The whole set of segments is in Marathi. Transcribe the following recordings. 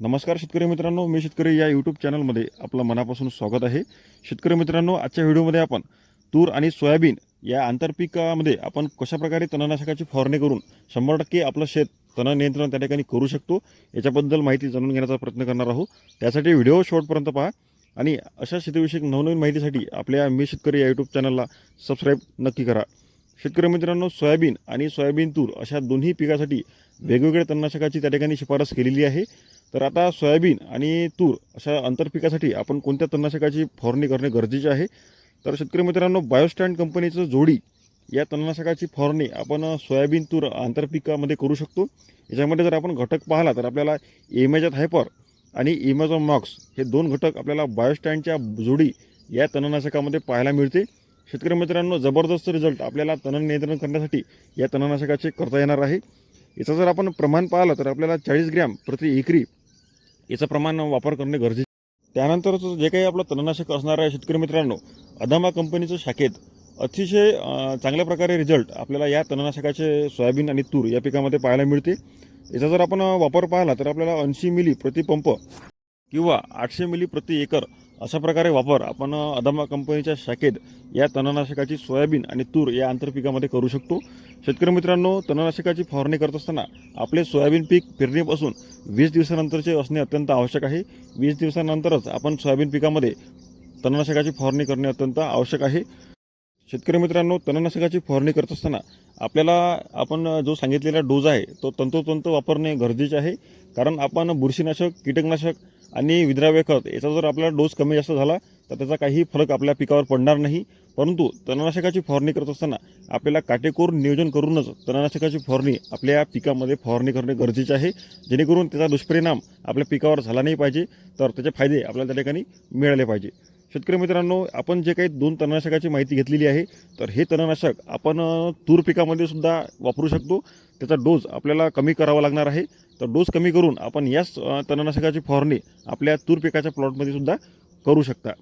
नमस्कार शेतकरी मित्रांनो मी शेतकरी या यूट्यूब चॅनलमध्ये आपलं मनापासून स्वागत आहे. शेतकरी मित्रांनो आजच्या व्हिडिओमध्ये आपण तूर आणि सोयाबीन या आंतरपिकामध्ये आपण कशाप्रकारे तणनाशकाची फवारणी करून शंभर टक्के आपलं शेत तण नियंत्रण त्या ठिकाणी करू शकतो याच्याबद्दल माहिती जाणून घेण्याचा प्रयत्न करणार आहोत. त्यासाठी व्हिडिओ शेवटपर्यंत पहा आणि अशा शेतीविषयक नवनवीन माहितीसाठी आपल्या मी शेतकरी या यूट्यूब चॅनलला सबस्क्राईब नक्की करा. शेतकरी मित्रांनो सोयाबीन आणि सोयाबीन तूर अशा दोन्ही पिकासाठी वेगवेगळ्या तणनाशकाची त्या ठिकाणी शिफारस केलेली आहे. तर आता सोयाबीन आणि तूर अशा आंतरपिकासाठी आपण कोणत्या तणनाशकाची फवारणी करणे गरजेचे आहे? तर शेतकरी मित्रांनो बायोस्टँड कंपनीचं जोडी या तणनाशकाची फवारणी आपण सोयाबीन तूर आंतरपिकामध्ये करू शकतो. याच्यामध्ये जर आपण घटक पाहिला तर आपल्याला एमेजॉन हायपर आणि एमेझॉन मॉक्स हे दोन घटक आपल्याला बायोस्टँडच्या जोडी या तणनाशकामध्ये पाहायला मिळते. शेतकरी मित्रांनो जबरदस्त रिझल्ट आपल्याला तण नियंत्रण करण्यासाठी या तणनाशकाचे करता येणार आहे. याचं जर आपण प्रमाण पाहिलं तर आपल्याला चाळीस ग्रॅम प्रति एकरी याचं प्रमाण वापर करणे गरजेचे त्यानंतरचं जे काही आपलं तणनाशक असणाऱ्या शेतकरी मित्रांनो अदामा कंपनीचं शाखेत अतिशय चांगल्या प्रकारे रिझल्ट आपल्याला या तणनाशकाचे सोयाबीन आणि तूर या पिकामध्ये पाहायला मिळते. याचा जर आपण वापर पाहिला तर आपल्याला ऐंशी मिली प्रतिपंप किंवा आठशे मिली प्रति एकर अशा प्रकारे वापर आपण अदामा कंपनीच्या शाखेत या तणनाशकाची सोयाबीन आणि तूर या आंतरपिकामध्ये करू शकतो. शेतकरी मित्रांनो तणनाशकाची फवारणी करत असताना आपले सोयाबीन पीक पेरणीपासून वीस दिवसानंतरचे असणे अत्यंत आवश्यक आहे. वीस दिवसानंतरच आपण सोयाबीन पिकामध्ये तणनाशकाची फवारणी करणे अत्यंत आवश्यक आहे. शेतकरी मित्रांनो तणनाशकाची फवारणी करत असताना आपल्याला आपण जो सांगितलेला डोज आहे तो तंतोतंत वापरणे गरजेचे आहे. कारण आपण बुरशीनाशक कीटकनाशक आणि विद्राव्य खत याचा जर आपला डोस कमी जास्त झाला तर त्याचा काही फरक आपल्या पिकावर पडणार नाही. परंतु तणनाशकाची फवारणी करत असताना आपल्याला काटेकोर नियोजन करूनच तणनाशकाची फवारणी आपल्या पिकामध्ये फवारणी करणे गरजेचे आहे. जेणेकरून त्याचा दुष्परिणाम आपल्या पिकावर झाला नाही पाहिजे तर त्याचे फायदे आपल्याला त्या ठिकाणी मिळाले पाहिजे. शेतकरी मित्रांनो आपण जे काही दोन तणनाशकाची माहिती घेतलेली आहे तर हे तणनाशक आपण तूर पिकामध्ये सुद्धा वापरू शकतो. त्याचा डोस आपल्याला कमी करावा लागणार आहे. तर डोस कमी करून आपण याच तणनाशकाची फवारणी आपल्या तूर पिकाच्या प्लॉटमध्ये सुद्धा करू शकता.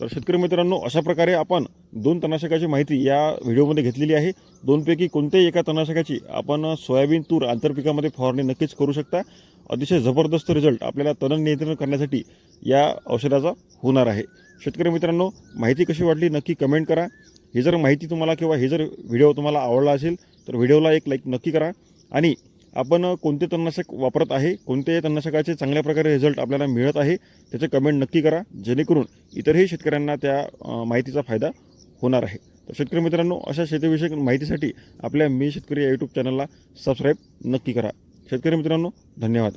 तर शेतकरी मित्रांनो अशा प्रकारे आपण दोन तणनाशकाची माहिती या व्हिडिओमध्ये घेतलेली आहे. दोनपैकी कोणत्याही एका तणनाशकाची आपण सोयाबीन तूर आंतरपिकामध्ये फवारणी नक्कीच करू शकता. अतिशय जबरदस्त रिझल्ट आपल्याला तण नियंत्रण करण्यासाठी या औषधाचा होणार आहे. शेतकरी मित्रांनो माहिती कशी वाटली नक्की कमेंट करा. ही जर माहिती तुम्हाला किंवा हे जर व्हिडिओ तुम्हाला आवडला असेल तर व्हिडिओला एक लाईक नक्की करा. आणि आपण कोणते तणनाशक वापरत आहे कोणत्याही तणनाशकाचे चांगल्या प्रकारे रिझल्ट आपल्याला मिळत आहे त्याचे कमेंट नक्की करा. जेणेकरून इतरही शेतकऱ्यांना त्या माहितीचा फायदा होणार आहे. तर शेतकरी मित्रांनो अशा शेतीविषयक माहितीसाठी आपल्या मी शेतकरी या यूट्यूब चॅनलला सबस्क्राईब नक्की करा. शेतकरी मित्रांनो धन्यवाद.